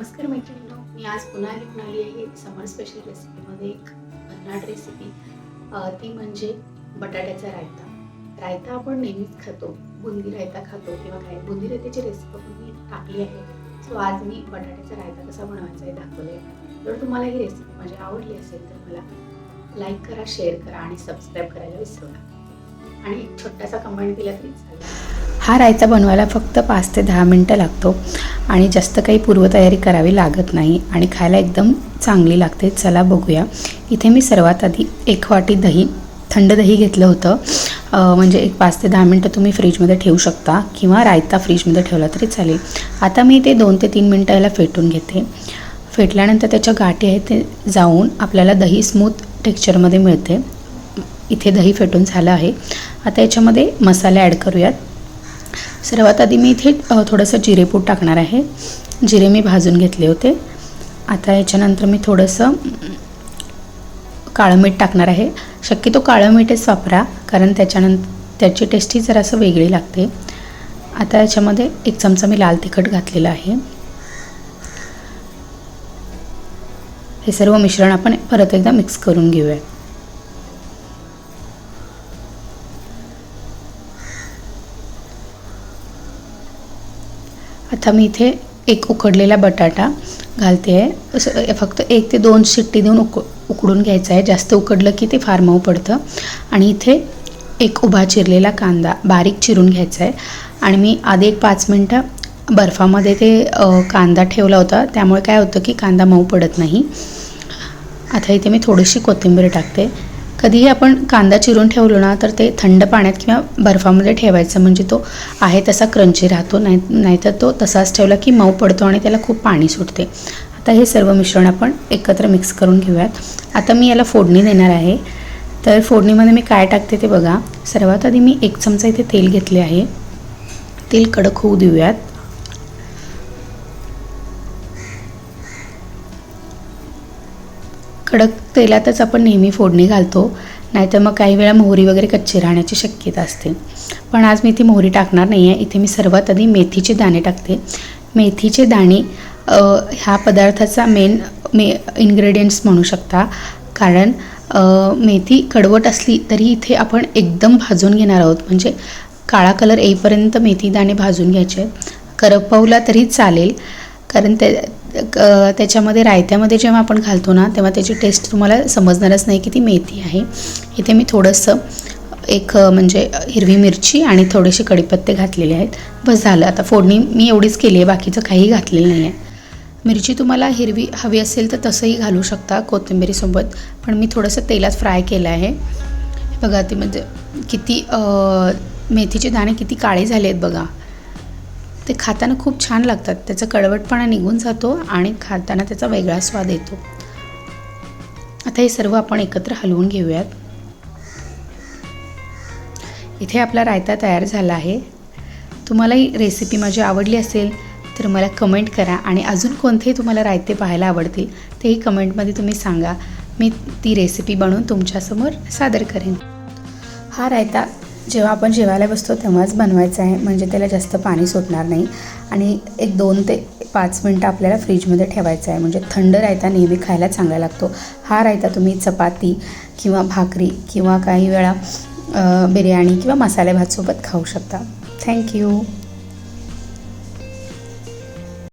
नमस्कार मैत्रिणींनो मी आज पुन्हा घेऊन आली आहे समर स्पेशल रेसिपीमध्ये एक भन्नाट रेसिपी ती म्हणजे बटाट्याचा रायता. रायता आपण नेहमीच खातो बुंदी रायता खातो किंवा काय बुंदी रायत्याची रेसिपी पण मी टाकली आहे. सो आज मी बटाट्याचा रायता कसा बनवायचा हे दाखवले जर तुम्हाला ही रेसिपी माझी आवडली असेल तर मला लाईक करा शेअर करा आणि सबस्क्राईब करायला विसरू नका. आणि एक छोटासा कमेंट दिला तरी चालेल. हा रायता बनवायला फक्त पाच ते दहा मिनटं लागतो आणि जास्त काही पूर्वतयारी करावी लागत नाही आणि खायला एकदम चांगली लागते. चला बघूया. इथे मी सर्वात आधी एक वाटी दही थंड दही घेतलं होतं. म्हणजे एक पाच ते दहा मिनटं तुम्ही फ्रीजमध्ये ठेवू शकता किंवा रायता फ्रीजमध्ये ठेवला तरी चालेल. आता मी ते दोन ते तीन मिनटं याला फेटून घेते. फेटल्यानंतर त्याच्या गाठी आहेत ते जाऊन आपल्याला दही स्मूथ टेक्स्चरमध्ये मिळते. इथे दही फेटून झालं आहे. आता याच्यामध्ये मसाले ॲड करूयात. सर्वात आधी मी इथे थोडंसं जिरेपूड टाकणार आहे. जिरे मी भाजून घेतले होते. आता याच्यानंतर मी थोडंसं काळं मीठ टाकणार आहे. शक्यतो काळं मीठच वापरा कारण त्याच्यानंतर त्याची टेस्टही जरासं वेगळी लागते. आता याच्यामध्ये एक चमचा मी लाल तिखट घातलेलं आहे. हे सर्व मिश्रण आपण परत एकदा मिक्स करून घेऊया. आता मी इथे एक उकडलेला बटाटा घालते. आहे असं फक्त एक ते दोन शिट्टी देऊन उक उकडून घ्यायचं आहे. जास्त उकडलं की ते फार मऊ पडतं. आणि इथे एक उभा चिरलेला कांदा बारीक चिरून घ्यायचा आहे. आणि मी आधी एक पाच मिनटं बर्फामध्ये ते कांदा ठेवला होता. त्यामुळे काय होतं की कांदा मऊ पडत नाही. आता इथे मी थोडीशी कोथिंबीर टाकते. कधीही आपण कांदा चिरून ठेवलो ना तर ते थंड पाण्यात किंवा बर्फामध्ये ठेवायचं. म्हणजे तो आहे तसा क्रंची राहतो. नाही नाहीतर तो तसाच ठेवला की मऊ पडतो आणि त्याला खूप पाणी सुटते. आता हे सर्व मिश्रण आपण एकत्र मिक्स करून घेऊयात. आता मी याला फोडणी देणार आहे. तर फोडणीमध्ये मी काय टाकते ते बघा. सर्वात आधी मी एक चमचा इथे तेल घेतले आहे. तेल कडक होऊ देऊयात. कडक तेलातच आपण नेहमी फोडणी घालतो नाहीतर मग काही वेळा मोहरी वगैरे कच्ची राहण्याची शक्यता असते. पण आज मी ती मोहरी टाकणार नाही आहे इथे मी सर्वात आधी मेथीचे दाणे टाकते. मेथीचे दाणे ह्या पदार्थाचा मेन मे इन्ग्रेडियंट्स म्हणू शकता. कारण मेथी कडवट असली तरी इथे आपण एकदम भाजून घेणार आहोत. म्हणजे काळा कलर येईपर्यंत मेथी दाणे भाजून घ्यायचे. करपवला तरी चालेल. कारण ते क- त्याच्यामध्ये रायत्यामध्ये जेव्हा आपण घालतो ना तेव्हा त्याची टेस्ट तुम्हाला समजणारच नाही की ती मेथी आहे. इथे मी थोडंसं एक म्हणजे हिरवी मिरची आणि थोडेसे कडीपत्ते घातलेले आहेत. बस झालं. आता फोडणी मी एवढीच केली आहे. बाकीचं काही घातलेलं नाही आहे. मिरची तुम्हाला हिरवी हवी असेल तर तसंही घालू शकता कोथिंबिरीसोबत. पण मी थोडंसं तेलात फ्राय केलं आहे. बघा ते म्हणजे किती मेथीचे दाणे किती काळे झाले आहेत बघा. ते खाताना खूप छान लागतात. त्याचा कडवटपणा निघून जातो आणि खाताना त्याचा वेगळा स्वाद येतो. आता हे सर्व आपण एकत्र हलवून घेऊयात. इथे आपला रायता तयार झाला आहे. तुम्हाला ही रेसिपी माझी आवडली असेल तर मला कमेंट करा आणि अजून कोणतेही तुम्हाला रायते पाहायला आवडतील तेही कमेंटमध्ये तुम्ही सांगा. मी ती रेसिपी बनवून तुमच्यासमोर सादर करेन. हा रायता जेव्हा आपण जेवायला बसतो तेव्हाच बनवायचं आहे. म्हणजे त्याला जास्त पाणी सुटणार नाही. आणि एक दोन ते पाच मिनटं आपल्याला फ्रीजमध्ये ठेवायचं आहे. म्हणजे थंड रायता नेहमी खायला चांगला लागतो. हा रायता तुम्ही चपाती किंवा भाकरी किंवा काही वेळा बिर्याणी किंवा मसाले भातसोबत खाऊ शकता. थँक्यू